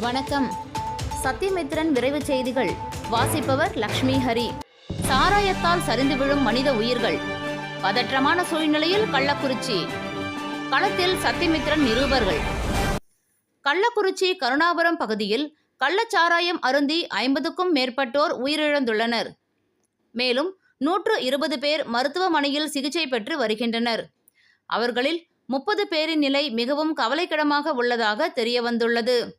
வணக்கம். சத்தியமித்ரன் விரைவு செய்திகள். வாசிப்பவர் லக்ஷ்மி ஹரி. சாராயத்தால் சரிந்து விழும் மனித உயிர்கள். பதற்றமான சூழ்நிலையில் கள்ளக்குறிச்சி. களத்தில் சத்தியமித்ரன் நிருபர்கள். கள்ளக்குறிச்சி கருணாபுரம் பகுதியில் கள்ளச்சாராயம் அருந்தி ஐம்பதுக்கும் மேற்பட்டோர் உயிரிழந்துள்ளனர். மேலும் நூற்று இருபது பேர் மருத்துவமனையில் சிகிச்சை பெற்று வருகின்றனர். அவர்களில் முப்பது பேரின் நிலை மிகவும் கவலைக்கிடமாக உள்ளதாக தெரியவந்துள்ளது.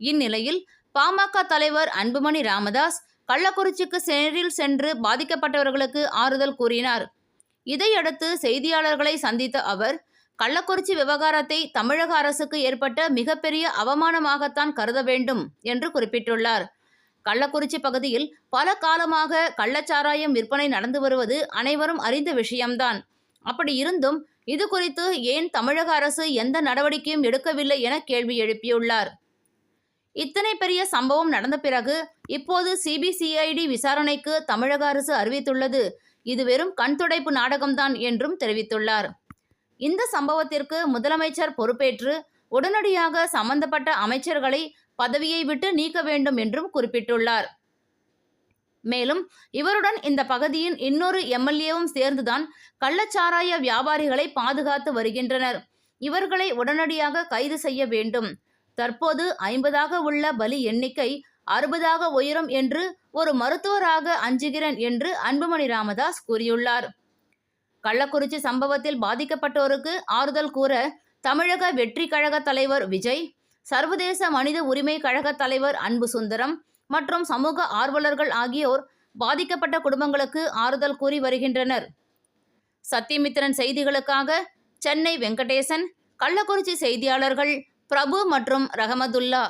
இந்நிலையில் பாமக தலைவர் அன்புமணி ராமதாஸ் கள்ளக்குறிச்சிக்கு நேரில் சென்று பாதிக்கப்பட்டவர்களுக்கு ஆறுதல் கூறினார். இதையடுத்து செய்தியாளர்களை சந்தித்த அவர் கள்ளக்குறிச்சி விவகாரத்தை தமிழக அரசுக்கு ஏற்பட்ட மிகப்பெரிய அவமானமாகத்தான் கருத வேண்டும் என்று குறிப்பிட்டுள்ளார். கள்ளக்குறிச்சி பகுதியில் பல காலமாக கள்ளச்சாராயம் விற்பனை நடந்து வருவது அனைவரும் அறிந்த விஷயம்தான். அப்படி இருந்தும் இது குறித்து ஏன் தமிழக அரசு எந்த நடவடிக்கையும் எடுக்கவில்லை என கேள்வி எழுப்பியுள்ளார். இத்தனை பெரிய சம்பவம் நடந்த பிறகு இப்போது சிபிசிஐடி விசாரணைக்கு தமிழக அரசு அறிவித்துள்ளது. இது வெறும் கண்துடைப்பு நாடகம்தான் என்றும் தெரிவித்துள்ளார். இந்த சம்பவத்திற்கு முதலமைச்சர் பொறுப்பேற்று உடனடியாக சம்பந்தப்பட்ட அமைச்சர்களை பதவியை விட்டு நீக்க வேண்டும் என்றும் குறிப்பிட்டுள்ளார். மேலும் இவருடன் இந்த பகுதியின் இன்னொரு எம்எல்ஏவும் சேர்ந்துதான் கள்ளச்சாராய வியாபாரிகளை பாதுகாத்து வருகின்றனர். இவர்களை உடனடியாக கைது செய்ய வேண்டும். தற்போது ஐம்பதாக உள்ள பலி எண்ணிக்கை அறுபதாக உயரும் என்று ஒரு மருத்துவராக அஞ்சுகிறேன் என்று அன்புமணி ராமதாஸ் கூறியுள்ளார். கள்ளக்குறிச்சி சம்பவத்தில் பாதிக்கப்பட்டோருக்கு ஆறுதல் கூற தமிழக வெற்றி கழக தலைவர் விஜய் சர்வதேச மனித உரிமை கழக தலைவர் அன்பு சுந்தரம் மற்றும் சமூக ஆர்வலர்கள் ஆகியோர் பாதிக்கப்பட்ட குடும்பங்களுக்கு ஆறுதல் கூறி வருகின்றனர். சத்தியமித்திரன் செய்திகளுக்காக சென்னை வெங்கடேசன் கள்ளக்குறிச்சி செய்தியாளர்கள் பிரபு மற்றும் ரஹமதுல்லா